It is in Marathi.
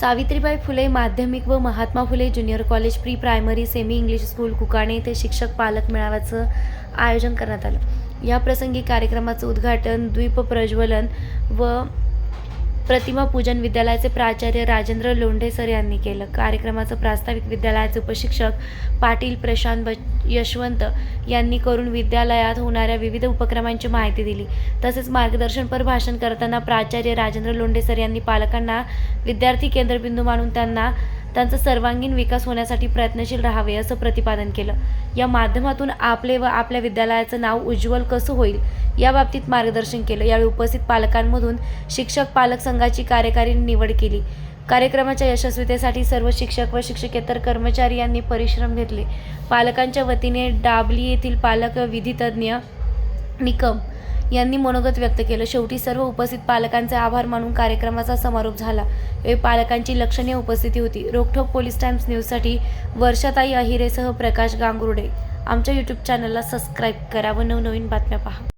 सावित्रीबाई फुले माध्यमिक व Mahatma Phule junior college pre primary semi English school Kukane येथे शिक्षक पालक मेळाव्याचं आयोजन करण्यात आलं. या प्रसंगी कार्यक्रमाचं उद्घाटन द्वीप प्रज्वलन व प्रतिमा पूजन विद्यालयाचे प्राचार्य राजेंद्र लोंढे सर यांनी केलं. कार्यक्रमाचं प्रास्ताविक विद्यालयाचे उपशिक्षक पाटील प्रशांत ब यशवंत यांनी करून विद्यालयात होणाऱ्या विविध उपक्रमांची माहिती दिली. तसेच मार्गदर्शनपर भाषण करताना प्राचार्य राजेंद्र लोंढे सर यांनी पालकांना विद्यार्थी केंद्रबिंदू मानून त्यांना त्यांचा सर्वांगीण विकास होण्यासाठी प्रयत्नशील राहावे असं प्रतिपादन केलं. या माध्यमातून आपले व आपल्या विद्यालयाचं नाव उज्ज्वल कसं होईल याबाबतीत मार्गदर्शन केलं. यावेळी उपस्थित पालकांमधून शिक्षक पालक संघाची कार्यकारी निवड केली. कार्यक्रमाच्या यशस्वीतेसाठी सर्व शिक्षक व शिक्षकेतर कर्मचारी यांनी परिश्रम घेतले. पालकांच्या वतीने डाबली येथील पालक विधितज्ञ निकम यांनी मनोगत व्यक्त केलं. शेवटी सर्व उपस्थित पालकांचे आभार मानून कार्यक्रमाचा समारोप झाला. यावेळी पालकांची लक्षणीय उपस्थिती होती. रोखोक पोलीस टाइम्स न्यूजसाठी वर्षाताई अहिरेसह प्रकाश गांगुर्डे. आमच्या यूट्यूब चॅनलला सबस्क्राईब करा व नवनवीन बातम्या पहा.